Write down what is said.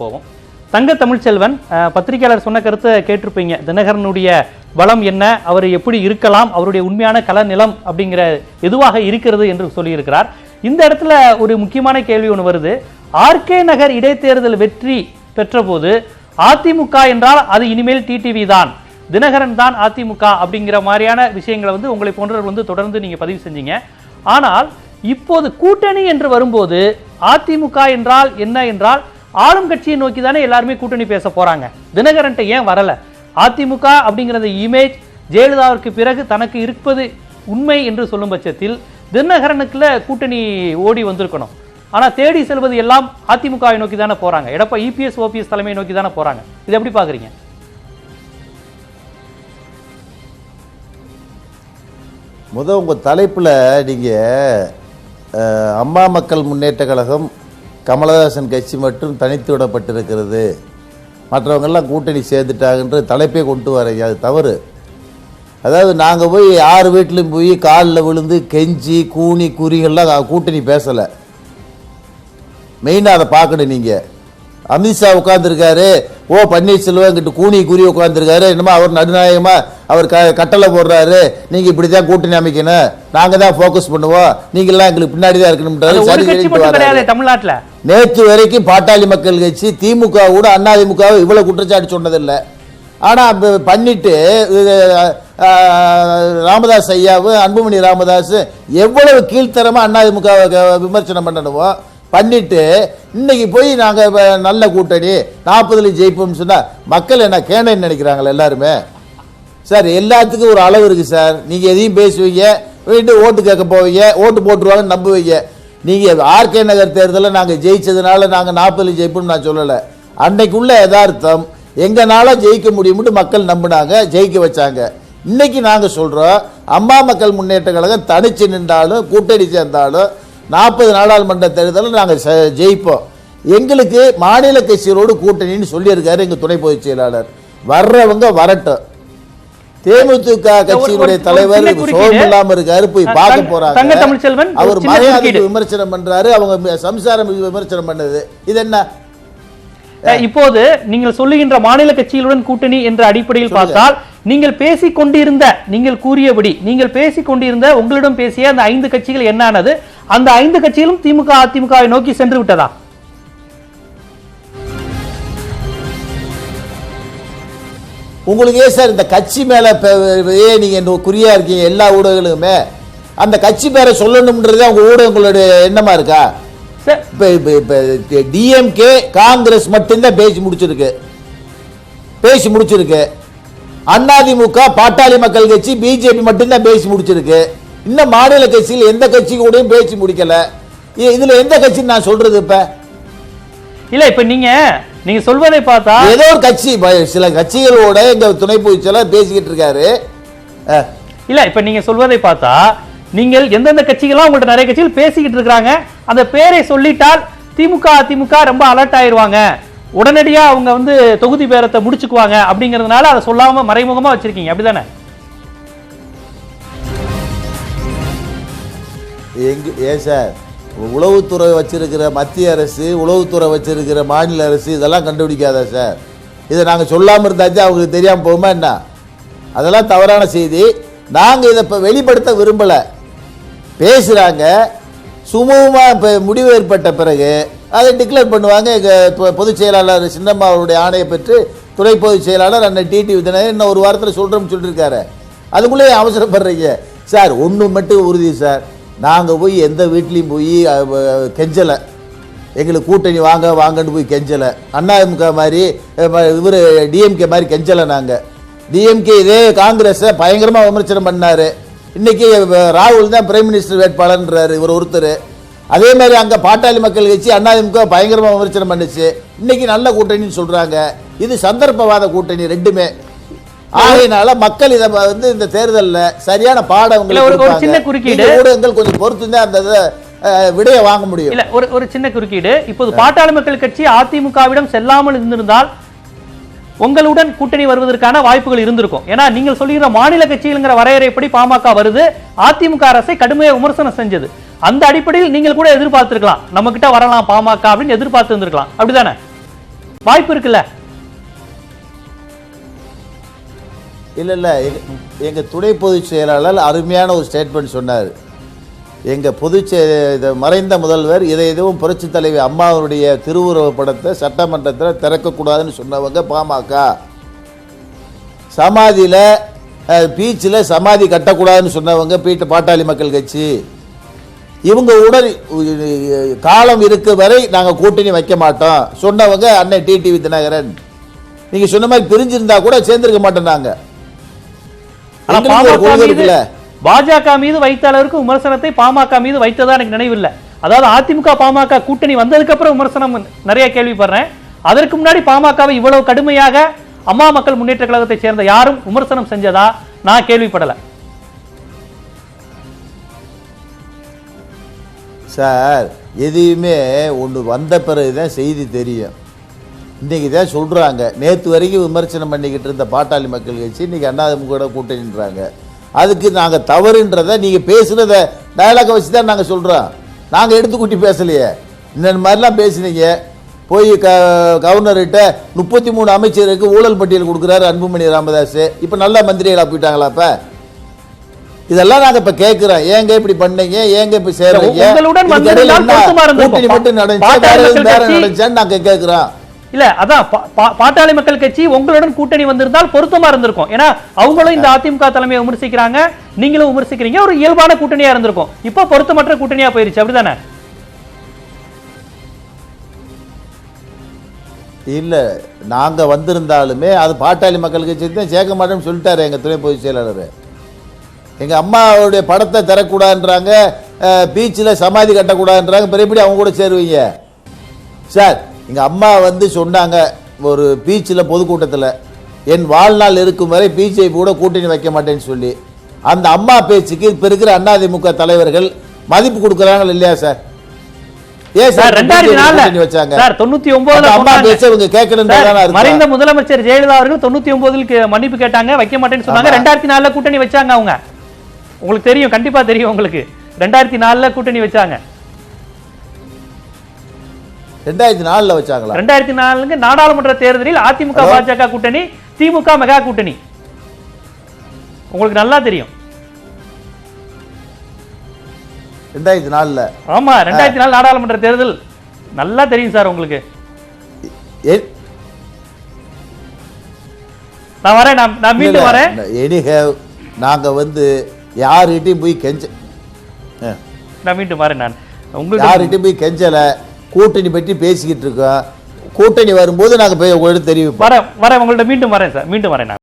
போவோம். தங்க தமிழ்ச்செல்வன் பத்திரிகையாளர் சொன்ன கருத்தை கேட்டிருப்பீங்க. தினகரனுடைய பலம் என்ன அவர் எப்படி இருக்கலாம் அவருடைய உண்மையான கல நிலம் அப்படிங்கிற எதுவாக இருக்கிறது என்று சொல்லியிருக்கிறார். இந்த இடத்துல ஒரு முக்கியமான கேள்வி ஒன்று வருது. ஆர்கே நகர் இடைத்தேர்தல் வெற்றி பெற்றபோது அதிமுக என்றால் அது இனிமேல் டிடிவி தான். தினகரன் தான் அதிமுக அப்படிங்கிற மாதிரியான விஷயங்களை வந்து உங்களை போன்றவர்கள் வந்து தொடர்ந்து நீங்கள் பதிவு செஞ்சீங்க. ஆனால் இப்போது கூட்டணி என்று வரும்போது அதிமுக என்றால் என்ன என்றால் ஆளும் கட்சியை நோக்கி தானே எல்லாருமே கூட்டணி பேச போறாங்க. தினகரன்ட்ட ஏன் வரல? அதிமுக அப்படிங்கிறத இமேஜ் ஜெயலலிதாவிற்கு பிறகு தனக்கு இருப்பது உண்மை என்று சொல்லும் பட்சத்தில் தினகரனுக்குள்ள கூட்டணி ஓடி வந்திருக்கணும். ஆனால் தேடி செல்வது எல்லாம் அதிமுகவை நோக்கி தானே போகிறாங்க எடப்பா இபிஎஸ் ஓபிஎஸ் தலைமையை நோக்கி தானே போகிறாங்க இது எப்படி பார்க்குறீங்க முத உங்கள் தலைப்பில் நீங்கள் அம்மா மக்கள் முன்னேற்ற கழகம் கமலஹாசன் கட்சி மட்டும் தனித்து விடப்பட்டிருக்கிறது. மற்றவங்கெல்லாம் கூட்டணி சேர்ந்துட்டாங்கன்ற தலைப்பே கொண்டு வரீங்க அது தவறு. அதாவது நாங்கள் போய் யார் வீட்லையும் போய் காலில் விழுந்து கெஞ்சி கூனி குறிகள்லாம் கூட்டணி பேசலை. மெயினாக அதை பார்க்கணும் நீங்கள் அமித்ஷா உட்காந்துருக்காரு ஓ பன்னீர்செல்வம் கிட்ட கூனி குறி உட்காந்துருக்காரு என்னமோ அவர் நடுநாயகமாக அவர் க கட்டளை போடுறாரு. நீங்கள் இப்படி தான் கூட்டணி அமைக்கணும். நாங்கள் தான் ஃபோக்கஸ் பண்ணுவோம். நீங்கள்லாம் எங்களுக்கு பின்னாடி தான் இருக்கணும்ன்றாரு. தமிழ்நாட்டுல. நேற்று வரைக்கும் பாட்டாளி மக்கள் கட்சி திமுக கூட அதிமுக இவ்வளவு குற்றச்சாட்டு சொன்னதில்லை. ஆனால் பண்ணிட்டு ராமதாஸ் ஐயாவும் அன்புமணி ராமதாஸ் எவ்வளவு கீழ்த்தரமா அதிமுக விமர்சனம் பண்ணணுமோ பண்ணிட்டு இன்னைக்கு போய் நாங்கள் நல்ல கூட்டணி நாற்பதுல ஜெயிப்போம்னு சொன்னா மக்கள் என்ன கேனன்னு நினைக்கிறாங்களா எல்லாருமே. சார் எல்லாத்துக்கும் ஒரு அளவு இருக்குது சார். நீங்கள் எதையும் பேசுவீங்க வீட்டு ஓட்டு கேட்க போவீங்க ஓட்டு போட்டுருவாங்கன்னு நம்புவீங்க. நீங்கள் ஆர்கே நகர் தேர்தலில் நாங்கள் ஜெயித்ததுனால நாங்கள் நாற்பது ஜெயிப்போம்னு நான் சொல்லலை. அன்னைக்குள்ள யதார்த்தம் எங்கனால ஜெயிக்க முடியும்னு மக்கள் நம்பினாங்க ஜெயிக்க வச்சாங்க. இன்னைக்கு நாங்கள் சொல்கிறோம் அம்மா மக்கள் முன்னேற்ற கழகம் தனிச்சு நின்றாலும் கூட்டணி சேர்ந்தாலும் நாற்பது நாடாளுமன்ற தேர்தலில் நாங்கள் ஜெயிப்போம். எங்களுக்கு மாநில கட்சிகளோடு கூட்டணின்னு சொல்லியிருக்காரு எங்கள் துணை பொதுச் செயலாளர். வர்றவங்க வரட்டும். தேமுதிக கட்சியினுடைய தலைவர். சோகம் இல்லாம இருக்காரு போய் பார்க்க போறாங்க. அவர் மரியாதைக்கு. விமர்சனம் பண்றாரு அவங்க சம்சாரம் விமர்சனம் பண்ணது. இது என்ன இப்போது நீங்கள் சொல்லுகின்ற மாநில கட்சிகளுடன் கூட்டணி என்ற அடிப்படையில் பார்த்தால் நீங்கள் பேசிக் கொண்டிருந்த நீங்கள் கூறியபடி நீங்கள் பேசிக் கொண்டிருந்த உங்களிடம் பேசிய அந்த ஐந்து கட்சிகள் என்ன ஆனது? அந்த ஐந்து கட்சிகளும் திமுக அதிமுகவை நோக்கி சென்று விட்டதா? உங்களுக்கு ஏன் சார் இந்த கட்சி மேல ஏன் நீங்க இந்த குறியா இருக்கீங்க எல்லா ஊடகங்களுமே. அந்த கட்சி பேரை சொல்லணும்ன்றது அவங்க ஊடகங்களுடைய எண்ணமா இருக்கா? சார். இப்ப டிஎம்கே காங்கிரஸ் மட்டும்தான் பேசி முடிச்சிருக்கு. பேசி முடிச்சிருக்கு. அதிமுக பாட்டாளி மக்கள் கட்சி பிஜேபி மட்டும்தான் பேசி முடிச்சிருக்கு. இன்னும் மாநில கட்சியில் எந்த கட்சி கூடயும் பேசி முடிக்கல. இதுல எந்த கட்சின்னு நான் சொல்றது இப்ப? இல்ல இப்ப நீங்க நீங்க சொல்வதை பார்த்தா ஏதோ ஒரு கட்சி சில கட்சிகளோட எங்க துணை பொதுச் செயலாளர் பேசிக்கிட்டு இருக்காரு. இல்ல இப்ப நீங்க சொல்வதை பார்த்தா நீங்கள் எந்தெந்த கட்சிகள்லாம் உங்கள்ட்ட நிறைய கட்சிகள் பேசிக்கிட்டு இருக்காங்க அந்த பேரை சொல்லிட்டால் திமுக அதிமுக ரொம்ப அலர்ட் ஆயிருவாங்க. உடனடியா அவங்க வந்து தொகுதி பேரத்தை முடிச்சுக்குவாங்க அப்படிங்கறதுனால அதை சொல்லாம மறைமுகமா வச்சிருக்கீங்க. அப்படிதானே? எங்க ஏன் சார்? உளவுத்துறை வச்சிருக்கிற மத்திய அரசு உளவுத்துறை வச்சிருக்கிற மாநில அரசு இதெல்லாம் கண்டுபிடிக்காதா சார். இதை நாங்கள் சொல்லாமல் இருந்தாச்சு அவங்களுக்கு தெரியாமல் போகுமா என்ன? அதெல்லாம் தவறான செய்தி. நாங்கள் இதை இப்போ வெளிப்படுத்த விரும்பலை. பேசுகிறாங்க சுமூகமாக இப்போ முடிவு ஏற்பட்ட பிறகு அதை டிக்ளேர் பண்ணுவாங்க. எங்கள் பொதுச் செயலாளர் சின்னம்மா அவருடைய ஆணையை பெற்று துணை பொதுச் செயலாளர் அண்ணன் டிடி விதினகர் இன்னும் ஒரு வாரத்தில் சொல்கிறோம்னு சொல்லியிருக்காரு அதுக்குள்ளே அவசரப்படுறீங்க. சார் ஒன்று மட்டும் உறுதி சார். நாங்கள் போய் எந்த வீட்லேயும் போய் கெஞ்சலை. எங்களுக்கு கூட்டணி வாங்க வாங்கன்னு போய் கெஞ்சலை. அண்ணாமுக மாதிரி இவர் டிஎம்கே மாதிரி கெஞ்சலை நாங்கள் டிஎம்கே இதே காங்கிரஸை பயங்கரமாக விமர்சனம் பண்ணார். இன்றைக்கி ராகுல் தான் பிரைம் மினிஸ்டர் வேட்பாளர்ன்றாரு இவர் ஒருத்தர். அதே மாதிரி அங்கே பாட்டாளி மக்கள் கட்சி அதிமுக பயங்கரமாக விமர்சனம் பண்ணுச்சு. இன்றைக்கி நல்ல கூட்டணின்னு சொல்கிறாங்க இது சந்தர்ப்பவாத கூட்டணி ரெண்டுமே. ஆகையினால மக்கள் இதை வந்து இந்த தேர்தல்ல சரியான பாடம் ஒரு- சின்ன. குறுக்கீடு. ஊடகங்கள் கொஞ்சம் பொறுத்து அந்த இதை, விடையை வாங்க முடியும். இல்ல ஒரு ஒரு சின்ன குறுக்கீடு. இப்போது பாட்டாளி மக்கள் கட்சி அதிமுகவிடம் செல்லாமல் இருந்திருந்தால் உங்களுடன் கூட்டணி வருவதற்கான வாய்ப்புகள் இருந்திருக்கும். ஏன்னா நீங்கள் சொல்லுகிற மாநில கட்சிகள்ங்கிற வரையறைப்படி பாமக வருது அதிமுக அரசை கடுமையாக விமர்சனம் செஞ்சது. அந்த அடிப்படையில் நீங்கள் கூட எதிர்பார்த்திருக்கலாம். நம்ம கிட்ட வரலாம் பாமக அப்படின்னு எதிர்பார்த்து இருந்திருக்கலாம் அப்படிதானே? வாய்ப்பு இருக்குல்ல? இல்லை இல்லை. எங்கள் துணை பொதுச் செயலாளர் அருமையான ஒரு ஸ்டேட்மெண்ட் சொன்னார். எங்கள் பொதுச் மறைந்த முதல்வர் இதை எதுவும் புரட்சி தலைவி அம்மாவுடைய திருவுருவ படத்தை சட்டமன்றத்தில் திறக்கக்கூடாதுன்னு சொன்னவங்க பாமக. சமாதியில் பீச்சில் சமாதி கட்டக்கூடாதுன்னு சொன்னவங்க பீட்டு பாட்டாளி மக்கள் கட்சி. இவங்க உடல் காலம் இருக்க வரை நாங்கள் கூட்டணி வைக்க மாட்டோம். சொன்னவங்க அண்ணன் டிடிவி தினகரன். நீங்கள் சொன்ன மாதிரி பிரிஞ்சிருந்தா கூட சேர்ந்துருக்க மாட்டோம் நாங்கள் ஆனா பாமக மீது பாஜக மீது வைத்த அளவிற்கு விமர்சனத்தை பாமக மீது வைத்ததா எனக்கு நினைவில்லை. அதாவது அதிமுக பாமக கூட்டணி வந்ததுக்கு அப்புறம் விமர்சனம் நிறைய கேள்விப்படுறேன். அதற்கு முன்னாடி பாமகவை இவ்வளவு கடுமையாக அம்மா மக்கள் முன்னேற்ற கழகத்தை சேர்ந்த யாரும் விமர்சனம் செஞ்சதா நான் கேள்விப்படல. சார் எதையுமே ஒன்று வந்த பிறகு தான் செய்தி தெரியும். இன்றைக்கி தான் சொல்கிறாங்க நேற்று வரைக்கும் விமர்சனம் பண்ணிக்கிட்டு இருந்த பாட்டாளி மக்கள் கட்சி இன்றைக்கி அண்ணாதிமுக கூட்டணின்றாங்க. அதுக்கு நாங்கள் தவறுன்றதை நீங்கள் பேசுகிறத டயலாக்கை வச்சு தான் நாங்கள் சொல்கிறோம் நாங்கள் எடுத்துக்கூட்டி பேசலையே. இந்த மாதிரிலாம் பேசுனீங்க. போய் க கவர்னர்கிட்ட முப்பத்தி மூணு அமைச்சருக்கு ஊழல் பட்டியல் கொடுக்குறாரு அன்புமணி ராமதாஸ் இப்போ நல்ல மந்திரிகளா போயிட்டாங்களா இப்போ இதெல்லாம் நாங்க இப்ப கேக்குறோம். ஏங்க இப்படி பண்ணீங்க? ஏங்க பொருத்தமா இருந்திருக்கும். கூட்டணி மட்டும் நடந்துச்சா? வேற நடந்துச்சான்னு நாங்க கேக்குறோம். இல்ல அதான் பா- பா- பாட்டாளி மக்கள் கட்சி உங்களுடன் கூட்டணி வந்திருந்தால் பொருத்தமா இருந்திருக்கும். ஏன்னா அவங்களும் இந்த அதிமுக தலைமையை விமர்சிக்கிறாங்க நீங்களும் விமர்சிக்கிறீங்க ஒரு இயல்பான கூட்டணியா இருந்திருக்கும். இப்போ பொருத்தமற்ற கூட்டணியா போயிருச்சு அப்படிதானே? இல்லை நாங்கள் வந்திருந்தாலுமே அது பாட்டாளி மக்கள் கட்சி தான் சேர்க்க மாட்டோம்னு சொல்லிட்டாரு எங்கள் துணை பொதுச் செயலாளர். எங்கள் அம்மாவுடைய படத்தை தரக்கூடாதுன்றாங்க பீச்சில் சமாதி கட்டக்கூடாதுன்றாங்க பெரியபடி அவங்க கூட சேருவீங்க. சார் எங்க அம்மா வந்து சொன்னாங்க ஒரு பீச்சில் பொதுக்கூட்டத்தில் என் வாழ்நாள் இருக்கும் வரை பீச்சை கூட கூட்டணி வைக்க மாட்டேன்னு சொல்லி. அந்த அம்மா பேச்சுக்கு இப்போ இருக்கிற அதிமுக தலைவர்கள் மதிப்பு கொடுக்குறாங்க இல்லையா சார். மறைந்த முதலமைச்சர் ஜெயலலிதா அவர்கள் தொண்ணூத்தி ஒன்பதில் மன்னிப்பு கேட்டாங்க வைக்க மாட்டேன்னு சொன்னாங்க. ரெண்டாயிரத்தி நாலுல கூட்டணி வச்சாங்க அவங்க. உங்களுக்கு தெரியும் கண்டிப்பா தெரியும் உங்களுக்கு. ரெண்டாயிரத்தி நாலுல கூட்டணி வச்சாங்க. ரெண்டாயிரத்தி நாலுல வச்சாங்களா? ரெண்டாயிரத்தி நாலுக்கு நாடாளுமன்ற தேர்தலில் அதிமுக? பாஜக கூட்டணி திமுக மெகா கூட்டணி. உங்களுக்கு நல்லா தெரியும். ரெண்டாயிரத்தி நாலுல? ஆமா ரெண்டாயிரத்தி நாலு நாடாளுமன்ற தேர்தல். நல்லா தெரியும் சார் உங்களுக்கு. நான் வரேன் நான் நான் மீண்டும் வரேன். எனிஹேவ் நாங்க வந்து யார்கிட்டயும் போய் கெஞ்ச. நான் மீண்டும் வரேன் நான். உங்களுக்கு யார்கிட்டயும் போய் கெஞ்சல. கூட்டணி பற்றி பேசிக்கிட்டு இருக்கோம் கூட்டணி வரும்போது நாங்கள் போய் உங்களுக்கு தெரிவிப்போம். வரேன் வரேன் உங்கள்கிட்ட மீண்டும் வரேன் சார். மீண்டும் வரேன் நான்.